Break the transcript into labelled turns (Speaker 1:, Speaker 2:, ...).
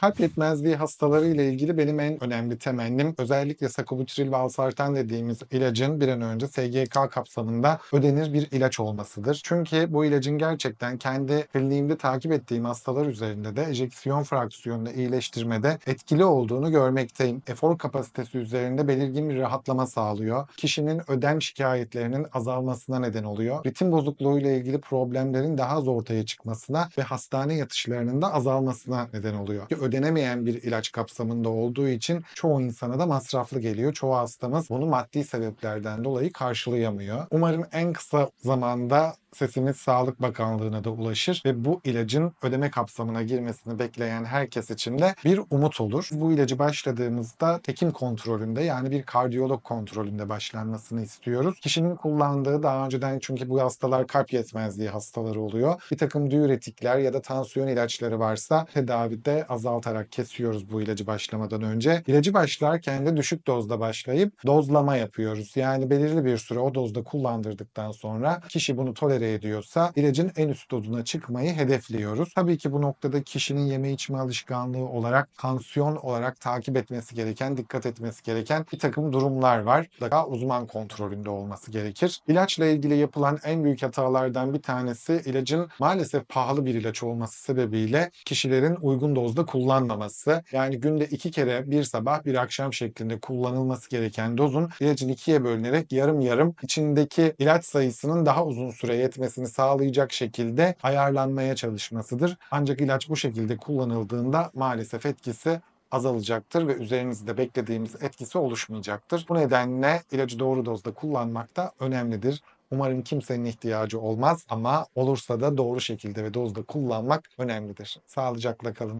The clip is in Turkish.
Speaker 1: Kalp yetmezliği hastaları ile ilgili benim en önemli temennim özellikle sakubitril valsartan dediğimiz ilacın bir an önce SGK kapsamında ödenir bir ilaç olmasıdır. Çünkü bu ilacın gerçekten kendi kliniğimde takip ettiğim hastalar üzerinde de ejeksiyon fraksiyonunu iyileştirmede etkili olduğunu görmekteyim. Efor kapasitesi üzerinde belirgin bir rahatlama sağlıyor. Kişinin ödem şikayetlerinin azalmasına neden oluyor. Ritim bozukluğu ile ilgili problemlerin daha az ortaya çıkmasına ve hastane yatışlarının da azalmasına neden oluyor. Ödenemeyen bir ilaç kapsamında olduğu için çoğu insana da masraflı geliyor. Çoğu hastamız bunu maddi sebeplerden dolayı karşılayamıyor. Umarım en kısa zamanda sesimiz Sağlık Bakanlığı'na da ulaşır ve bu ilacın ödeme kapsamına girmesini bekleyen herkes için de bir umut olur. Bu ilacı başladığımızda hekim kontrolünde yani bir kardiyolog kontrolünde başlanmasını istiyoruz. Kişinin kullandığı daha önceden çünkü bu hastalar kalp yetmezliği hastaları oluyor. Bir takım diüretikler ya da tansiyon ilaçları varsa tedavide azaltarak kesiyoruz bu ilacı başlamadan önce. İlacı başlarken de düşük dozda başlayıp dozlama yapıyoruz. Yani belirli bir süre o dozda kullandırdıktan sonra kişi bunu tolere ediyorsa ilacın en üst dozuna çıkmayı hedefliyoruz. Tabii ki bu noktada kişinin yeme içme alışkanlığı olarak, tansiyon olarak takip etmesi gereken, dikkat etmesi gereken bir takım durumlar var. Daha uzman kontrolünde olması gerekir. İlaçla ilgili yapılan en büyük hatalardan bir tanesi ilacın maalesef pahalı bir ilaç olması sebebiyle kişilerin uygun dozda kullanmaması. Yani günde iki kere bir sabah bir akşam şeklinde kullanılması gereken dozun ilacın ikiye bölünerek yarım yarım içindeki ilaç sayısının daha uzun süre yetmesini sağlayacak şekilde ayarlanmaya çalışmasıdır. Ancak ilaç bu şekilde kullanıldığında maalesef etkisi azalacaktır ve üzerinizde beklediğimiz etkisi oluşmayacaktır. Bu nedenle ilacı doğru dozda kullanmak da önemlidir. Umarım kimsenin ihtiyacı olmaz ama olursa da doğru şekilde ve dozda kullanmak önemlidir. Sağlıcakla kalın.